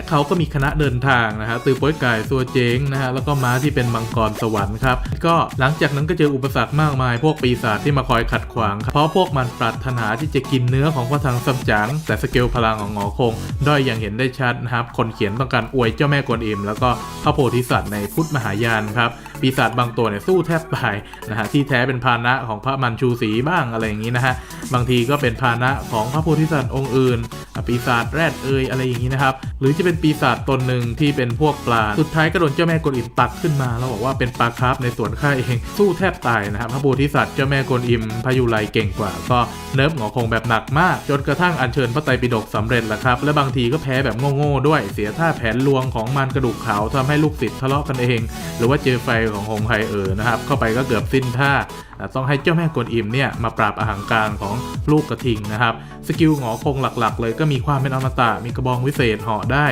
และเขาก็มีคณะเดินทางนะฮะตือโป้ยไก่ตัวเจ๊งนะฮะแล้วก็ม้าที่เป็นมังกรสวรรค์ครับก็หลังจากนั้นก็เจออุปสรรคมากมาย พวกปีศาจที่มาคอยขัดขวางเพราะพวกมันปรารถนาที่จะกินเนื้อของพระทังซัมจั๋งแต่สเกลพลังของหงอคง ด้อยอย่างเห็นได้ชัดนะครับ คนเขียนต้องการอวยเจ้าแม่กวนอิม แล้วก็พระโพธิสัตว์ในพุทธมหายานครับปีศาจบางตัวเนี่ยสู้แทบตายนะฮะที่แท้เป็นพานะของพระมันชูศรีบ้างอะไรอย่างนี้นะฮะบางทีก็เป็นพานะของพระโพธิสัตว์องค์อื่นปีศาจแรดเอยอะไรอย่างนี้นะครับ หรือจะเป็นปีศาจตนหนึ่งที่เป็นพวกปลา สุดท้ายก็โดนเจ้าแม่กวนอิมตักขึ้นมาแล้วบอกว่าเป็นปลาคร์ฟในสวนข้าเอง สู้แทบตายนะครับ พระโพธิสัตว์เจ้าแม่กวนอิมพายุไรเก่งกว่า ก็เนิร์ฟหงอคงแบบหนักมาก จนกระทั่งอัญเชิญพระไตรปิฎกสำเร็จแล้วครับ และบางทีก็แพ้แบบโง่ๆด้วย เสียท่าแผนลวงของมันกระดูกขาวทำให้ลูกศิษย์ทะเลาะกันเอง หรือว่าเจอไฟของหงไฮเออนะครับ เข้าไปก็เกือบสิ้นท่า ต้องให้เจ้าแม่กวนอิมเนี่ยมาปราบอาหางการของลูกกระทิงนะครับ สกิลหงอคงหลักๆ เลยก็มีความเป็นอมตะมีกระบองวิเศษเหาะได้